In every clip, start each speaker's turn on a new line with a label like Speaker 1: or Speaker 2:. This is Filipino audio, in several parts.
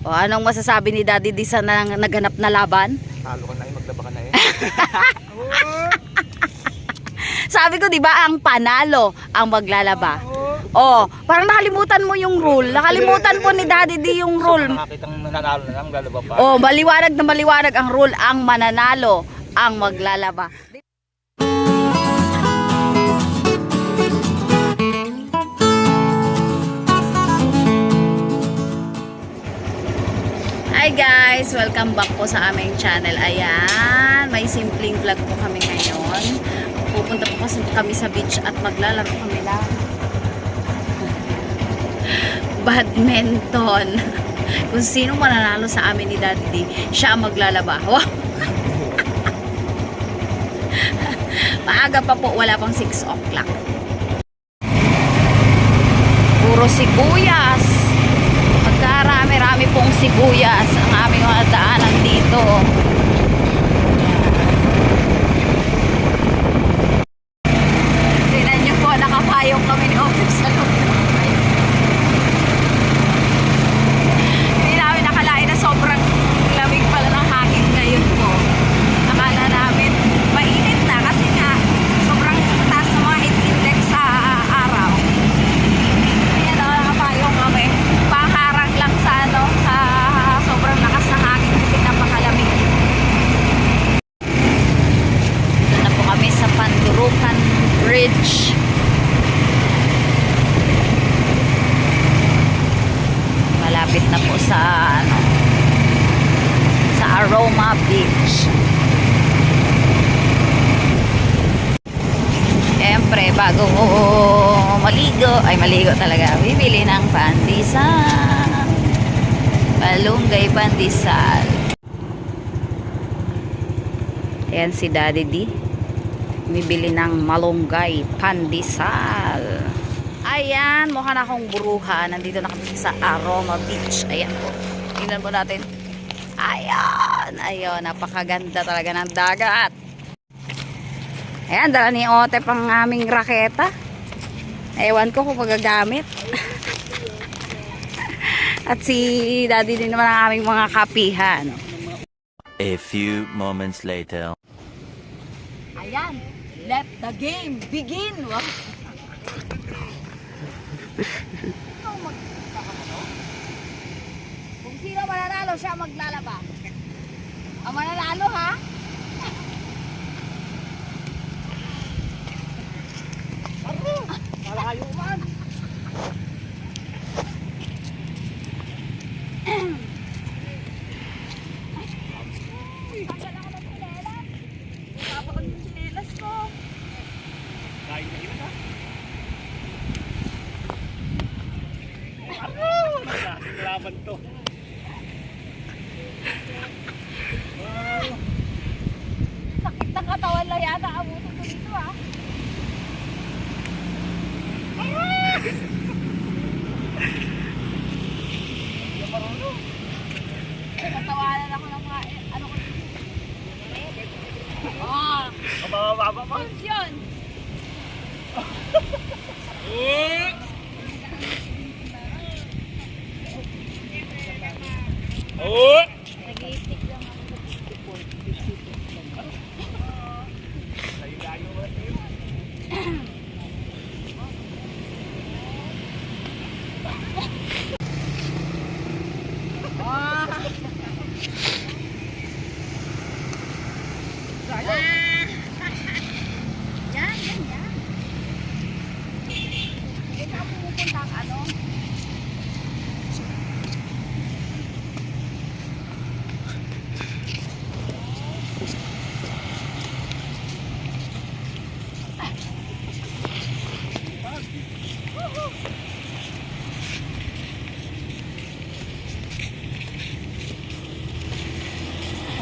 Speaker 1: O anong masasabi ni Daddy di sa nang, naganap na laban?
Speaker 2: Talo ka na eh, maglaba ka na eh.
Speaker 1: Sabi ko 'di ba ang panalo ang maglalaba. Oh, parang nakalimutan mo yung rule. Nakalimutan po ni Daddy di yung rule.
Speaker 2: Nakakitang nananalo na lang, maglalaba pa.
Speaker 1: Oh, maliwanag na maliwanag ang rule ang mananalo ang maglalaba. Hi guys! Welcome back po sa aming channel. Ayan, may simpleng vlog po kami ngayon. Pupunta po kasi kami sa beach at maglalaro kami lang. Badminton. Kung sino mananalo sa amin ni Daddy siya ang maglalaba. Maaga pa po, wala pang 6 o'clock. Puro sibuyas. Pong sibuyas ang aming mga Joo. Maligo, talaga, bibili ng pandesal. Malunggay pandesal. Ayan si Daddy D. Bibili ng malunggay pandesal. Ayan, mukha na akong buruha. Nandito na kami sa Aroma Beach. Ayan po. Tingnan po natin. Ayan. Ayun, napakaganda talaga ng dagat. Ayan, dala ni Ote pang aming raketa. Ewan ko kung magagamit. At si Daddy din naman ang aming mga kapihan.
Speaker 3: A few moments later.
Speaker 1: Ayan, let the game begin. Wow. Kung sino mananalo, siya maglalaba. Ang mananalo, ha?
Speaker 2: Wala kayo man. Kain na yun ha. Ano? Naglasing laban to.
Speaker 1: Sakit ng katawan lang yata. Abutin ko dito, ha? Natawanan ako ng mga, eh, ano ko Ah,
Speaker 2: Mabababa pa.
Speaker 1: yun.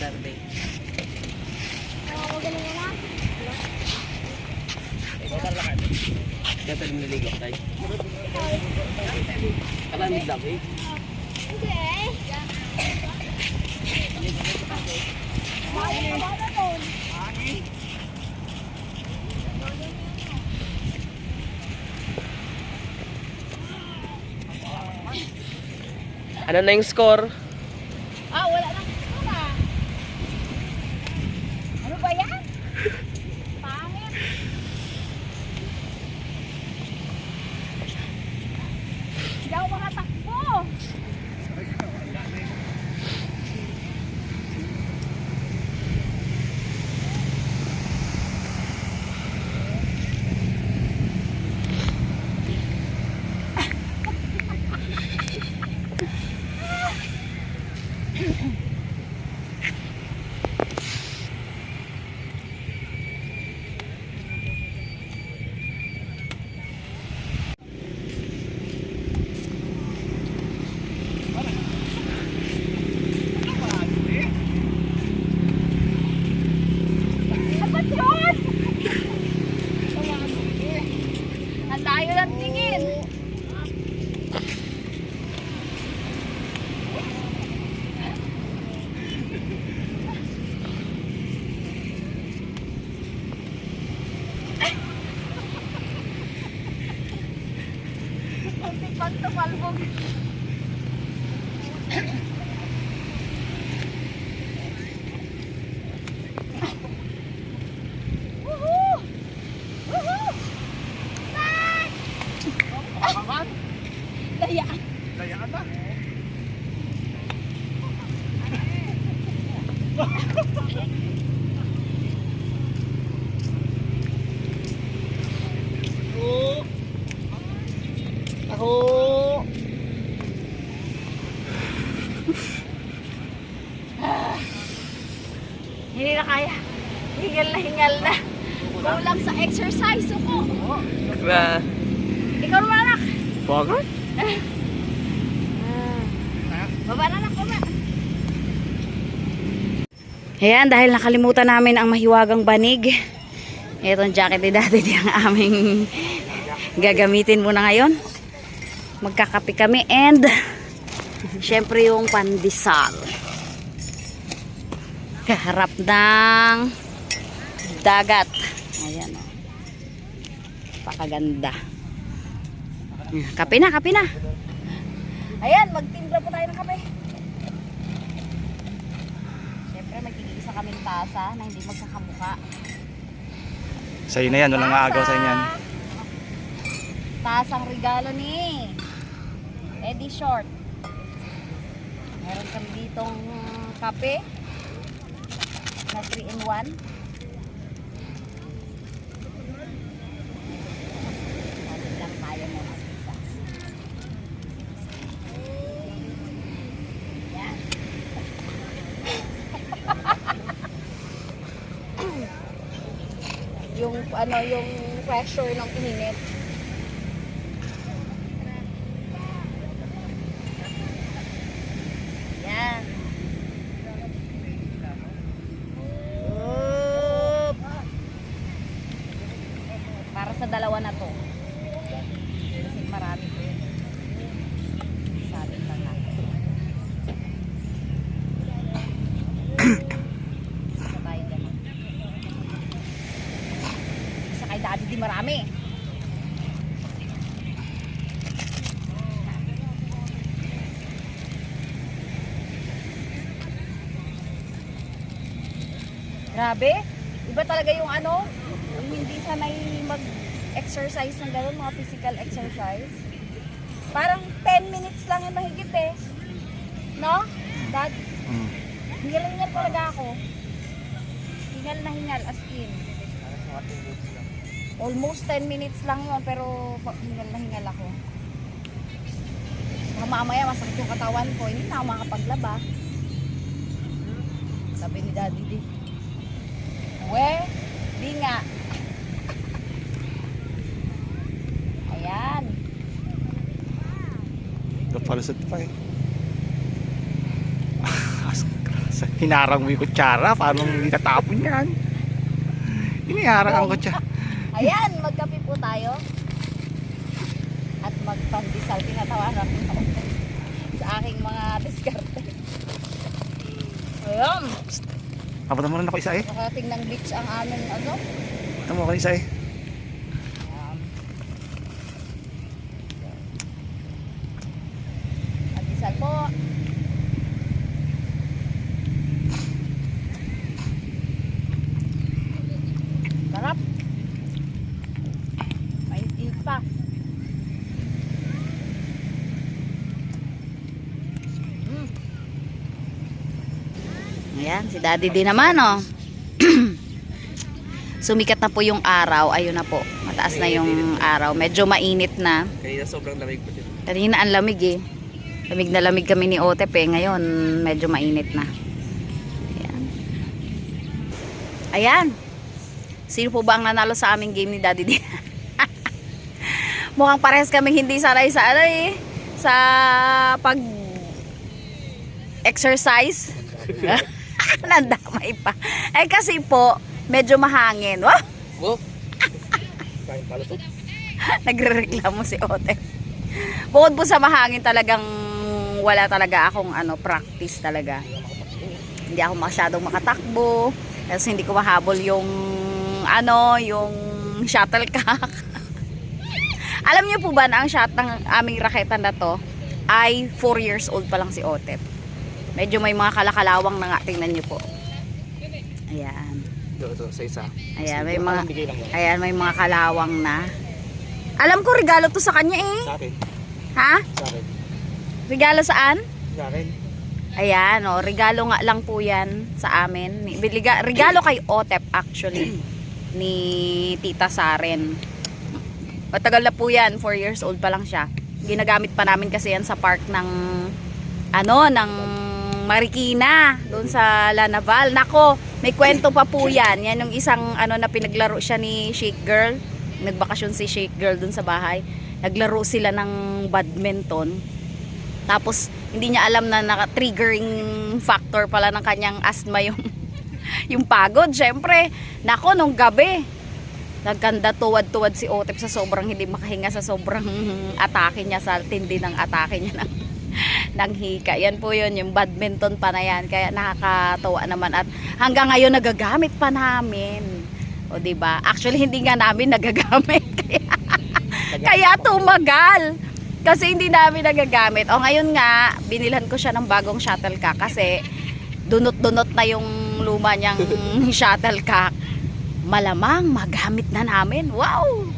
Speaker 4: tay. Kaya tayo niligo tay. Kalamig lang eh. Ano na yung score?
Speaker 1: Ah, wala nang kasama. Ano ba yan? Pangit. Hindi ako makatakbo. Ba't yun? Ang layo ng tingin. Kunti pang tumalbog. Woohoo! Woohoo!
Speaker 2: Kaman,
Speaker 1: Daya.
Speaker 2: Dayaan na. Ako. Ako.
Speaker 1: Hindi na kaya. Hingal na hingal na. Kulang sa exercise ko.
Speaker 4: Ba?
Speaker 1: Ikaw naman anak. Baba na anak, baba. Ayan, dahil nakalimutan namin ang mahiwagang banig. Itong jacket ni Daddy di ang aming gagamitin muna ngayon. Magkakape kami and syempre yung pandesal. Kaharap ng dagat. Ayan o. Pakaganda. Kape na, kape na. Ayan, magtimpla po tayo ng kape. Siyempre, magkikisa kaming tasa na hindi magkakamuka.
Speaker 2: Sa'yo na yan, walang aagaw sa inyan.
Speaker 1: Tasang regalo ni Eddie Short. Meron kami ditong kape na 3 in 1. Sabi lang tayo mo isa. Yan. yung ano yung pressure ng init. Yan. Oop. Para sa dalawa na to. Kasi marami to. yun. Sabi lang natin. Isa tayo dyan. Isa kay daddy di marami. Grabe. Iba talaga yung ano, yung hindi sanay mag-exercise ng gano'n, mga physical exercise. Parang 10 minutes lang yung mahigit eh. No? Dad? Hingal na hingal talaga ako. Hingal na hingal as in. Almost 10 minutes lang yun, pero hingal na hingal ako. Mamaya masakit yung katawan ko, hindi na ako makapaglaba. Sabi ni Daddy di. We, di nga. Ayan.
Speaker 2: Kapalusot pa eh. Hinarang mo yung kutsara. Paano hindi katapon yan? Hiniharang ang kutsara.
Speaker 1: Ayan, magkape po tayo. At magpandisal. Tinatawanan ko sa aking mga diskarte. Ayan.
Speaker 2: Kapatan mo rin ako isa eh.
Speaker 1: Nakating ng beach ang aming ano.
Speaker 2: Kapatan mo ako isa eh.
Speaker 1: Um, Pandesal po. Sarap. Mainit pa. Mm. Ayan, si Daddy din naman, oh. Sumikat na po yung araw. Ayun na po. Mataas na yung araw. Medyo mainit na.
Speaker 4: Kanina sobrang lamig po din.
Speaker 1: Kanina ang lamig eh. Lamig na lamig kami ni Otep eh. Ngayon, medyo mainit na. Ayan. Ayan. Sino po ba ang nanalo sa aming game ni Daddy D? Mukhang parehas kami hindi sanay sa ano eh. Sa pag exercise. Nandamay pa. Eh kasi po, medyo mahangin. Wow!
Speaker 4: Palusot.
Speaker 1: Nagrereklamo si Ote. Bukod po sa mahangin talagang wala talaga akong ano practice talaga. Hindi ako masyadong makatakbo kasi hindi ko mahabol yung ano, yung shuttlecock. Alam niyo po ba na ang shot ng aming raketa na to ay 4 years old pa lang si Otep. Medyo may mga kalakalawang na nga tingnan niyo po. Ayan.
Speaker 4: Ito, ito, sa isa.
Speaker 1: Ayan, may mga. Ayan, may mga kalawang na. Alam ko regalo to sa kanya eh.
Speaker 4: Sa akin.
Speaker 1: Ha?
Speaker 4: Sa akin.
Speaker 1: Regalo saan?
Speaker 4: Sa akin.
Speaker 1: Ayan, oh, regalo nga lang po yan sa amin. Biliga, regalo kay Otep actually ni Tita Saren. Matagal na po yan, 4 years old pa lang siya. Ginagamit pa namin kasi yan sa park ng ano, ng Marikina, doon sa Lanaval. Nako, may kwento pa po yan. Yan yung isang ano na pinaglaro siya ni Shake Girl. Nagbakasyon si Shake Girl doon sa bahay. Naglaro sila ng badminton. Tapos, hindi niya alam na naka-triggering factor pala ng kanyang asthma yung, yung pagod. Siyempre, nako, nung gabi, nagkanda tuwad-tuwad si Otep sa sobrang hindi makahinga sa sobrang atake niya sa tindi ng atake niya ng, ng hika. Yan po yun, yung badminton pa na yan. Kaya nakakatawa naman at hanggang ngayon nagagamit pa namin. O di ba? Actually hindi nga namin nagagamit. Kaya kaya tumagal. Kasi hindi namin nagagamit. O ngayon nga, binilhan ko siya ng bagong shuttlecock kasi dunot-dunot na yung luma niyang shuttlecock. Malamang magamit na namin. Wow!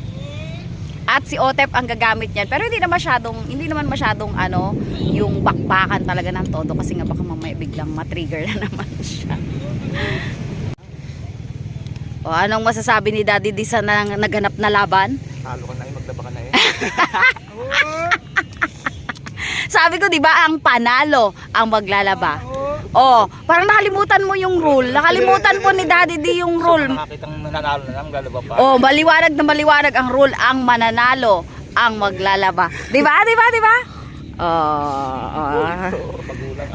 Speaker 1: At si Otep ang gagamit niyan. Pero hindi na masyadong, hindi naman masyadong ano, yung bakbakan talaga ng todo kasi nga baka mamaya biglang matrigger na naman siya. O anong masasabi ni Daddy di sa nang, naganap na laban?
Speaker 2: Halo ka na eh. Maglaba ka na eh.
Speaker 1: Sabi ko, di ba, ang panalo ang maglalaba. Oh, parang nakalimutan mo yung rule. Nakalimutan po ni Daddy D yung rule.
Speaker 2: Nakakitang nananalo na lang. Galaba pa.
Speaker 1: Oh, maliwanag na maliwanag ang rule. Ang mananalo ang maglalaba. Di ba? Di ba? Di ba? Oh, oh.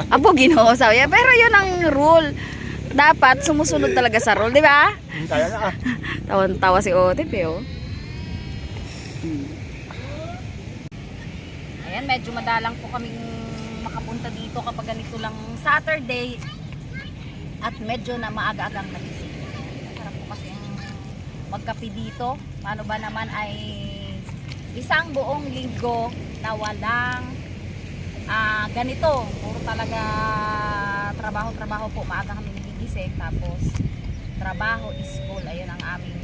Speaker 1: Apo ginoo sabi. niya. Pero yun ang rule. Dapat sumusunod talaga sa rule, di ba?
Speaker 2: Ah.
Speaker 1: Tawan-tawa si Otip eh, oh. Ayan, medyo madalang po kaming makapunta dito kapag ganito lang Saturday at medyo na maaga-agang nagising. Masarap po kasi ang magkape dito. Paano ba naman ay isang buong linggo na walang ah, ganito. Puro talaga trabaho-trabaho po. Maaga kami nagigising. Tapos trabaho, school. Ayun ang aming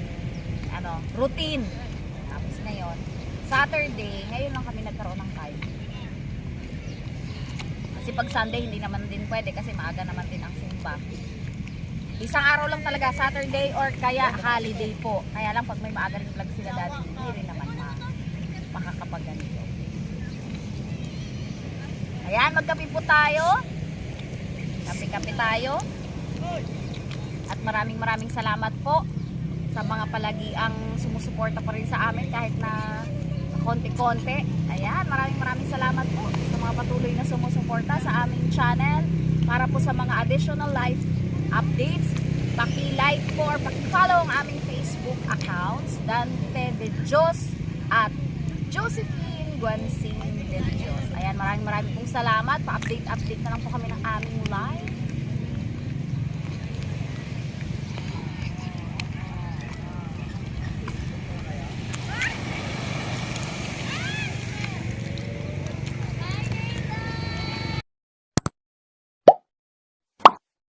Speaker 1: ano, routine. Tapos ngayon, Saturday, ngayon lang kami nagkaroon ng time. Kasi pag Sunday, hindi naman din pwede kasi maaga naman din ang Zumba. Isang araw lang talaga, Saturday or kaya holiday po. Kaya lang pag may maaga rin vlog sila dati, hindi rin naman ma makakapag-ganito. Ayan, magkape po tayo. Kape-kape tayo. At maraming maraming salamat po sa mga palagi ang sumusuporta pa rin sa amin kahit na konti-konti. Ayan, maraming maraming salamat po sa mga patuloy na sumusuporta sa aming channel. para po sa mga additional life updates, paki-like po or paki-follow ang aming Facebook accounts, Dante de Dios at Josephine Guansing de Dios. Ayan, maraming maraming pong salamat. Pa-update-update na lang po kami ng aming live.